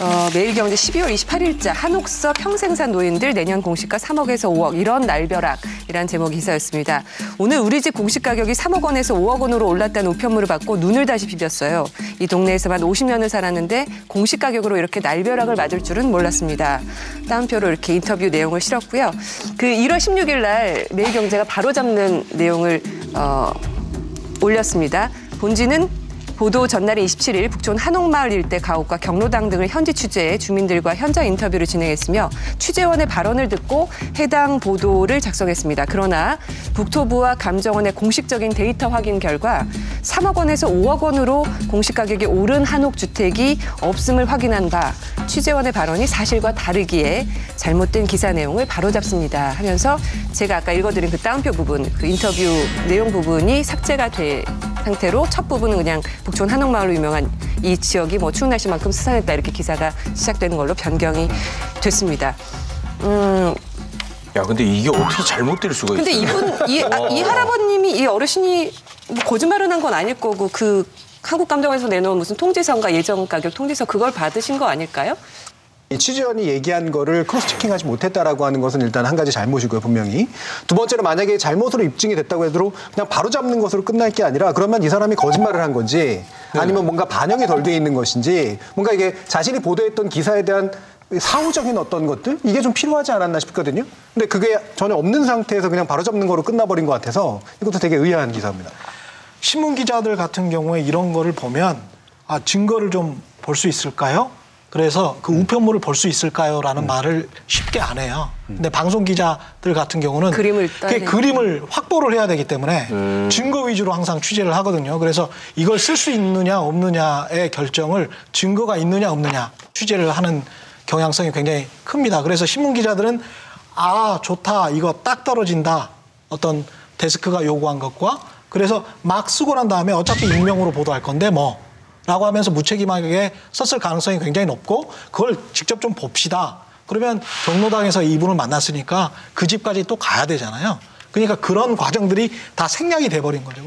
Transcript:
어, 매일경제 12월 28일자 한옥서 평생산 노인들 내년 공시가 3억에서 5억 이런 날벼락이란 제목 기사였습니다. 오늘 우리 집 공시 가격이 3억 원에서 5억 원으로 올랐다는 우편물을 받고 눈을 다시 비볐어요. 이 동네에서만 50년을 살았는데 공시 가격으로 이렇게 날벼락을 맞을 줄은 몰랐습니다. 따옴표로 이렇게 인터뷰 내용을 실었고요. 그 1월 16일 날 매일경제가 바로잡는 내용을 어, 올렸습니다. 본지는 보도 전날인 27일 북촌 한옥마을 일대 가옥과 경로당 등을 현지 취재해 주민들과 현장 인터뷰를 진행했으며 취재원의 발언을 듣고 해당 보도를 작성했습니다. 그러나 국토부와 감정원의 공식적인 데이터 확인 결과 3억 원에서 5억 원으로 공시 가격이 오른 한옥 주택이 없음을 확인한 바 취재원의 발언이 사실과 다르기에 잘못된 기사 내용을 바로잡습니다 하면서 제가 아까 읽어드린 그 따옴표 부분 그 인터뷰 내용 부분이 삭제가 돼 상태로 첫 부분은 그냥 북촌 한옥마을로 유명한 이 지역이 뭐 추운 날씨만큼 스산했다 이렇게 기사가 시작되는 걸로 변경이 됐습니다. 음, 야, 근데 이게 어떻게 잘못될 수가 있어요? 근데 이분 이, 아, 이 할아버님이 이 어르신이 뭐 거짓말을 한건 아닐 거고 그 한국감정원에서 내놓은 무슨 통지서인가 예정 가격 통지서 그걸 받으신 거 아닐까요? 이 취재원이 얘기한 거를 크로스 체킹하지 못했다라고 하는 것은 일단 한 가지 잘못이고요 분명히 두 번째로 만약에 잘못으로 입증이 됐다고 해도 그냥 바로 잡는 것으로 끝날 게 아니라 그러면 이 사람이 거짓말을 한 건지 아니면 뭔가 반영이 덜 돼 있는 것인지 뭔가 이게 자신이 보도했던 기사에 대한 사후적인 어떤 것들 이게 좀 필요하지 않았나 싶거든요. 근데 그게 전혀 없는 상태에서 그냥 바로 잡는 거로 끝나버린 것 같아서 이것도 되게 의아한 기사입니다. 신문 기자들 같은 경우에 이런 거를 보면 아 증거를 좀 볼 수 있을까요? 그래서 그 우편물을 볼 수 있을까요?라는 말을 쉽게 안 해요. 근데 방송 기자들 같은 경우는 그림을 그. 그림을 확보를 해야 되기 때문에 증거 위주로 항상 취재를 하거든요. 그래서 이걸 쓸 수 있느냐 없느냐의 결정을 증거가 있느냐 없느냐 취재를 하는 경향성이 굉장히 큽니다. 그래서 신문 기자들은 아 좋다 이거 딱 떨어진다 어떤 데스크가 요구한 것과 그래서 막 쓰고 난 다음에 어차피 익명으로 보도할 건데 뭐 라고 하면서 무책임하게 썼을 가능성이 굉장히 높고 그걸 직접 좀 봅시다. 그러면 경로당에서 이분을 만났으니까 그 집까지 또 가야 되잖아요. 그러니까 그런 과정들이 다 생략이 돼버린 거죠.